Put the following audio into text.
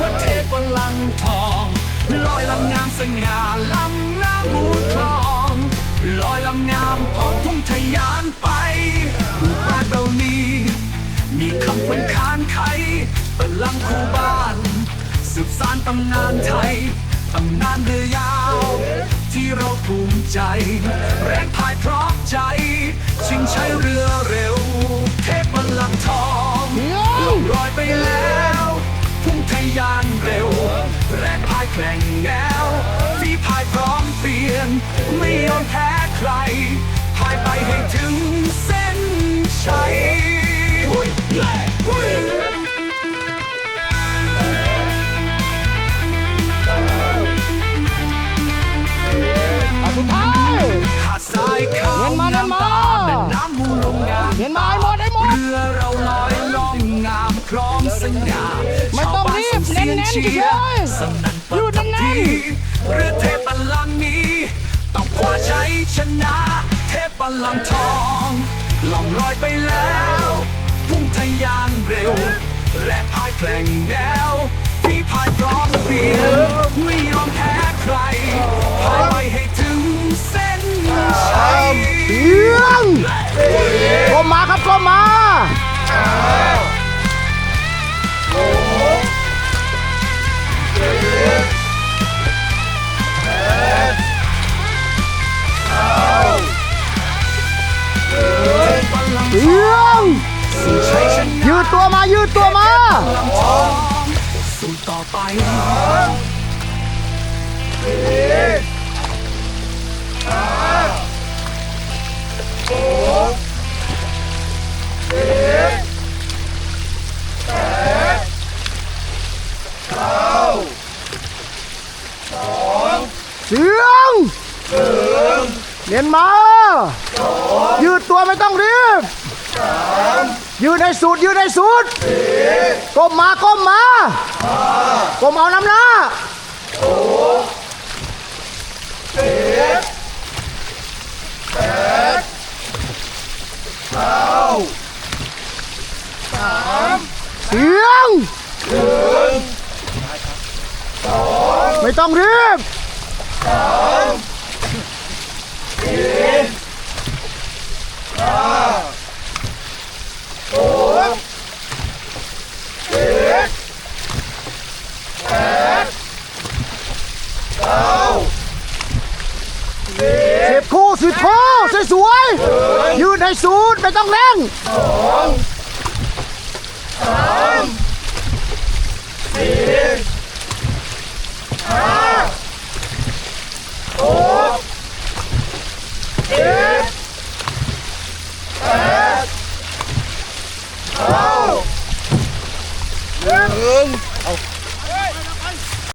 ว่าเทพวัลังทองลอยลำงามสง่าลำน้ำมูลคลองลอยลำงามพองทุ่งทยานไปผู้บ้าเรานีมีคำเป็นคานไขเป็ลังคู่บาน สืบสานตำนานไทยตำนานเรือยาว ที่เราภูมิใจ แรงพายพร้อม ใจ ชิงใช้เรือเร็ว เทพบัลลังก์ทองลงรอยไปแล้ว พุ่งทะยานเร็ว แรงพายแกร่งแนวฝีพายพร้อมเปลี่ยน ไม่ยอมแพ้ใคร พายไปให้ถึงเส้น น้นๆชียเฉยร์ๆสนั่นหยุดปัตแน่ทีนเรือเทพบัลลังก์นี้ต้องคว้าชัยชนะ เทพบัลลังก์ทองล่องลอยไปแล้วพุ่งทะยานเร็ว และพายแกร่งแนวพี่พายพร้อมเปลี่ยนไม่ยอมแพ้ใครพายไปให้ถึงเส้นชัยเอียงก้มมาครับก้มมา ยืดตัวมาลำทองสู่ต่อไปเสียงเน้นมายืดตัวไม่ต้องรีบ ยืดให้สุดยืดให้สุดก้มมาก้มมาก้มเอาน้ำหน้าเสียงไม่ต้องรีบ สิบคู่สิบคู่สวยๆยืดไม่ต้องเร่ง